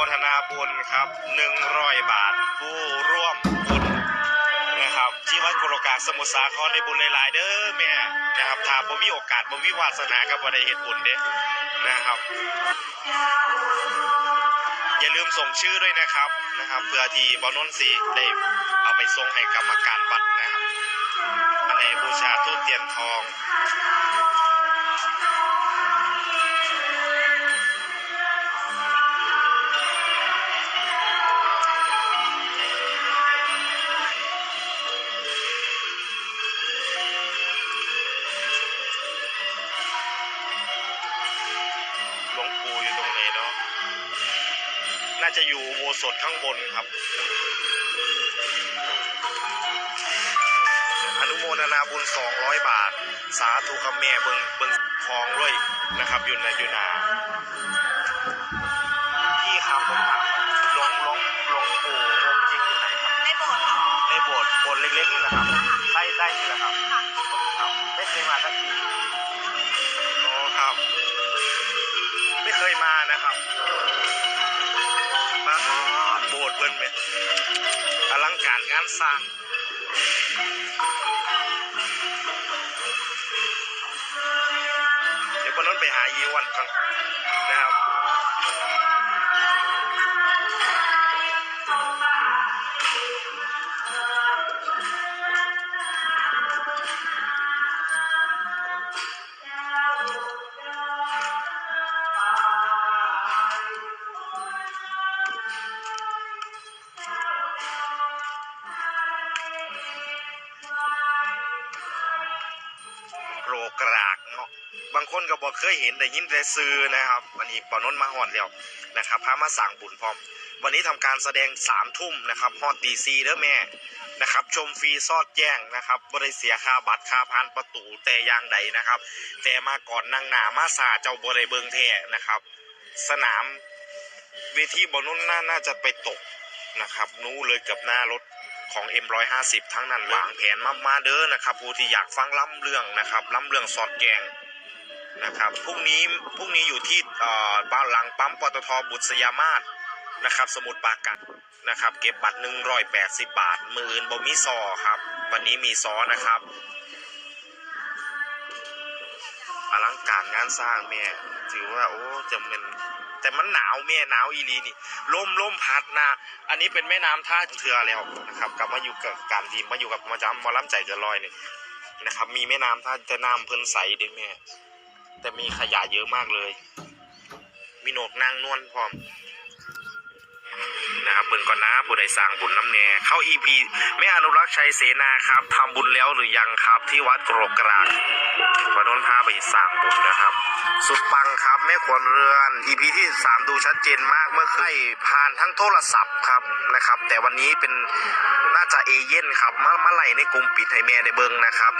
นะครับหนึ่งร้อยบาท ผู้ร่วมบุญนะครับที่วัดโกรกาสมุทรสาครในบุญหลายๆเด้อแม่นะครับถ้าบ่มีโอกาสบ่มีวาสนากับบ่ได้เฮ็ดบุญเด้นะครับ อย่าลืมส่งชื่อด้วยนะครับนะครับเพื่อที่บอนนท์สีได้เอาไปส่งให้กรรมการวัดนะครับอันในบูชาทูตเทียนทองาจะอยู่อุโบสถข้างบนครับ อนุโมทนาบุญ 200 บาท สาธุครับแม่เบิงเบิงทองด้วยนะครับอยู่ในอยู่หนาพี่ครับผมถามหลวงหลวงหลวงปู่องค์จริงอยู่ไหนครับในโบสถ์ค่ะในโบสถ์โบสถ์เล็กๆนี่แหละครับใต้ใต้นี่แหละครับค่ะครับไม่เคยมาสักทีโอ้ครับ ไม่เคยมานะครับ ไหมอลังการงานสร้างเดี๋ยวปนนั้นไปหายีวันก่อนนะครับ รกรากเนาะบางคนก็บอกเคยเห็นได้ยินแต่ซื้อนะครับ วันนี้ปอนนมาหอดแล้วนะครับพามาสั่งบุญพร้อม วันนี้ทำการแสดงสามทุ่มนะครับฮอดตีซีเด้อแม่นะครับ ชมฟรีซอดแจ้งนะครับบริเสียค่าบัตรค่าพันประตูแต่ยางใดนะครับ แต่มาก่อนนางหนามาซาเจ้าบริเบิงแท้นะครับ สนามเวทีบอลนุ่นน่าน่าจะไปตกนะครับ นู้เลยกับหน้ารถ ของ M150 ทั้งนั้นวางแผนมามาเด้อนะครับผู้ที่อยากฟังล่ำเรื่องนะครับล่ำเรื่องสอดแกงนะครับพรุ่งนี้พรุ่งนี้อยู่ที่บ้านหลังปั๊มปตทบุตรสยามาศนะครับ สมุดปาการนะครับ เก็บบัตร 180 บาท มืออื่นบ่มีซอครับ วันนี้มีซอนะครับอลังการงานสร้างแม่ ถือว่า โอ้จะเป็น แต่มันหนาวแม่หนาวอีหลีนี่ลมลมพัดนะอันนี้เป็นแม่น้ำท่าเทือแล้วนะครับกลับมาอยู่กับการดีมาอยู่กับมาจำมาล้ำใจเกินลอยนี่นะครับ มีแม่น้ำท่าแต่น้ำเพิ่นใสเด้แม่ แต่มีขยะเยอะมากเลย มีโหนกนางนวลพร้อม ผู้ใดสร้างบุญน้ำแน่เข้าอีพีแม่อนุรักษ์ชัยเสนาครับทำบุญแล้วหรือยังครับที่วัดโกรกกรากวันนนพาไปสร้างบุญนะครับ สุดปังครับแม่ขวัญเรือน EP ที่ 3 ดูชัดเจนมากเมื่อเคยผ่านทั้งโทรศัพท์ครับนะครับ แต่วันนี้เป็นน่าจะเอเย่นครับมามาไล่ในกลุ่มปิดให้แม่ได้เบิงนะครับ